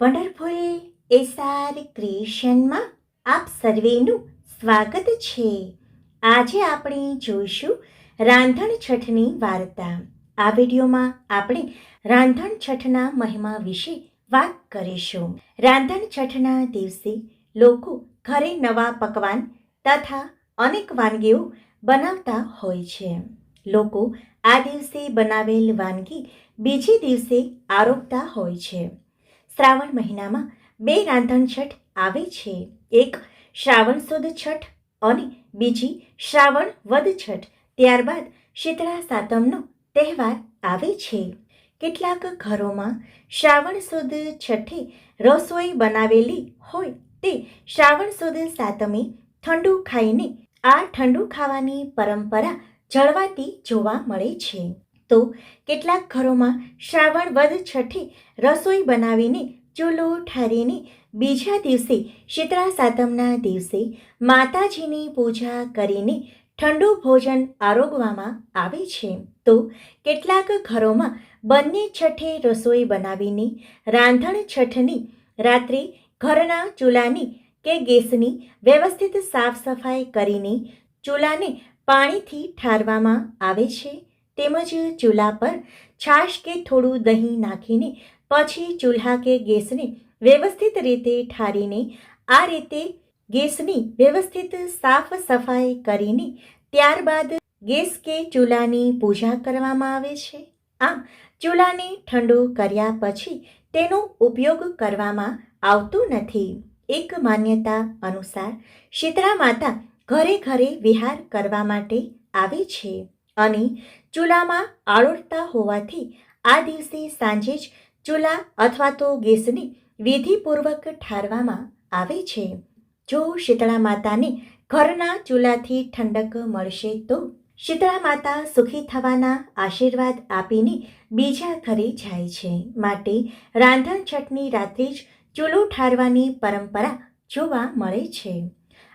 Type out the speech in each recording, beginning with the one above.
Wonderful SR ક્રિએશનમાં આપ સર્વેનું સ્વાગત છે. આજે આપણે જોઈશું રાંધણ છઠની વાર્તા. આ વિડીયોમાં આપણે રાંધણ છઠના મહિમા વિશે વાત કરીશું. રાંધણ છઠના દિવસે લોકો ઘરે નવા પકવાન તથા અનેક વાનગીઓ બનાવતા હોય છે. લોકો આ દિવસે બનાવેલ વાનગી બીજે દિવસે આરોગતા હોય છે. શ્રાવણ મહિનામાં બે રાંધણ છઠ આવે છે. એક શ્રાવણ સુદ છઠ અને બીજી શ્રાવણ વદ છઠ. ત્યારબાદ શીતળા સાતમનો તહેવાર આવે છે. કેટલાક ઘરોમાં શ્રાવણ સુદ છઠ્ઠે રસોઈ બનાવેલી હોય તે શ્રાવણ સુદ સાતમે ઠંડુ ખાઈને આ ઠંડુ ખાવાની પરંપરા જળવાતી જોવા મળે છે. તો કેટલાક ઘરોમાં શ્રાવણ વદ છઠ્ઠે રસોઈ બનાવીને ચૂલો ઠારીને બીજા દિવસે શીતળા સાતમના દિવસે માતાજીની પૂજા કરીને ઠંડુ ભોજન આરોગવામાં આવે છે. તો કેટલાક ઘરોમાં બંને છઠે રસોઈ બનાવીને રાંધણ છઠની રાત્રે ઘરના ચૂલાની કે ગેસની વ્યવસ્થિત સાફ સફાઈ કરીને ચૂલાને પાણીથી ઠારવામાં આવે છે. તેમજ ચૂલા પર છાશ કે થોડું દહીં નાખીને પછી ચૂલ્હા કે ગેસને વ્યવસ્થિત રીતે ઠારીને આ રીતે ગેસની વ્યવસ્થિત સાફ સફાઈ કરીને ત્યારબાદ ગેસ કે ચૂલાની પૂજા કરવામાં આવે છે. આમ, ચૂલાને ઠંડુ કર્યા પછી તેનો ઉપયોગ કરવામાં આવતો નથી. એક માન્યતા અનુસાર શીતળા માતા ઘરે ઘરે વિહાર કરવા માટે આવે છે. અને ચૂલામાં આળોટતા હોવાથી આ દિવસે સાંજે જ ચૂલા અથવા તો ગેસને વિધિપૂર્વક ઠારવામાં આવે છે. જો શીતળા માતાને ઘરના ચૂલાથી ઠંડક મળશે તો શીતળા માતા સુખી થવાના આશીર્વાદ આપીને બીજા ઘરે જાય છે. માટે રાંધણ છઠની રાત્રે જ ચૂલો ઠારવાની પરંપરા જોવા મળે છે.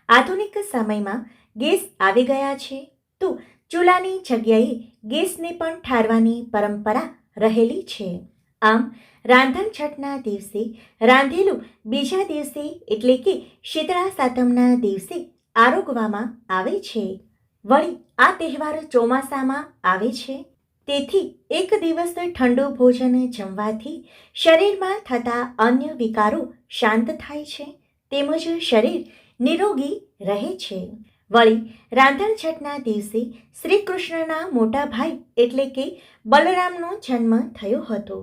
આધુનિક સમયમાં ગેસ આવી ગયા છે તો ચૂલાની જગ્યાએ ગેસને પણ ઠારવાની પરંપરા રહેલી છે. આમ, રાંધણ છઠના દિવસે રાંધેલું બીજા દિવસે એટલે કે શીતળા સાતમના દિવસે આરોગવામાં આવે છે. વળી આ તહેવાર ચોમાસામાં આવે છે. તેથી એક દિવસ ઠંડુ ભોજન જમવાથી શરીરમાં થતા અન્ય વિકારો શાંત થાય છે. તેમજ શરીર નિરોગી રહે છે. વળી રાંધણ છઠના દિવસે શ્રી કૃષ્ણના મોટા ભાઈ એટલે કે બલરામનો જન્મ થયો હતો.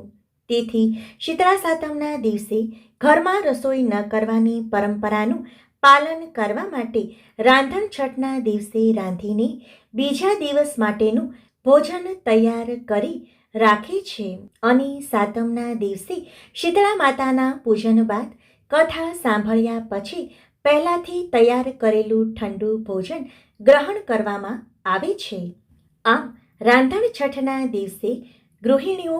તેથી શીતળા સાતમના દિવસે ઘરમાં રસોઈ ન કરવાની પરંપરાનું પાલન કરવા માટે રાંધણ છઠના દિવસે રાંધીને બીજા દિવસ માટેનું ભોજન તૈયાર કરી રાખે છે. અને સાતમના દિવસે શીતળા માતાના પૂજન બાદ કથા સાંભળ્યા પછી પહેલાંથી તૈયાર કરેલું ઠંડુ ભોજન ગ્રહણ કરવામાં આવે છે. આમ, રાંધણ છઠના દિવસે ગૃહિણીઓ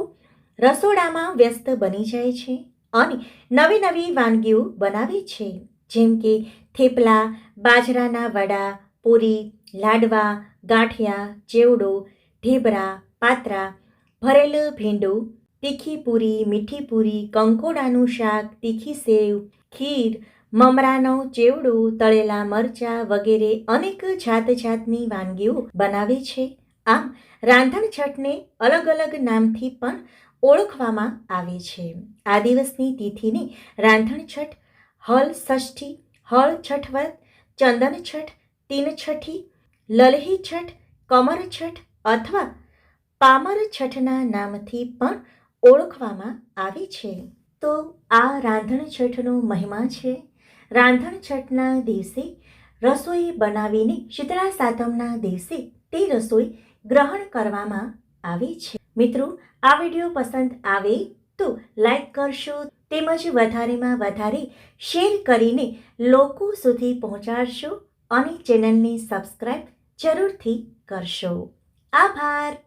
રસોડામાં વ્યસ્ત બની જાય છે અને નવી નવી વાનગીઓ બનાવે છે. જેમ કે થેપલા, બાજરાના વડા, પૂરી, લાડવા, ગાંઠિયા, ચેવડો, ઢેબરા, પાત્રા, ભરેલ ભીંડું, તીખી પૂરી, મીઠી પૂરી, કંકોડાનું શાક, તીખી સેવ, ખીર મમરાનો ચેવડું, તળેલા મરચાં વગેરે અનેક જાત જાતની વાનગીઓ બનાવે છે. આમ, રાંધણ છઠને અલગ અલગ નામથી પણ ઓળખવામાં આવે છે. આ દિવસની તિથિને રાંધણ છઠ હલ ષષ્ઠી, હળ છઠવત, ચંદન છઠ, તીન છઠ્ઠી લલહી છઠ, કમર છઠ અથવા પામર છઠના નામથી પણ ઓળખવામાં આવે છે. તો આ રાંધણ છઠનો મહિમા છે. રાંધણ છઠના દિવસે રસોઈ બનાવીને શીતળા સાતમના દિવસે તે રસોઈ ગ્રહણ કરવામાં આવે છે. મિત્રો, આ વીડિયો પસંદ આવે તો લાઈક કરશો તેમજ વધારેમાં વધારે શેર કરીને લોકો સુધી પહોંચાડશો અને ચેનલને સબસ્ક્રાઈબ જરૂરથી કરશો. આભાર.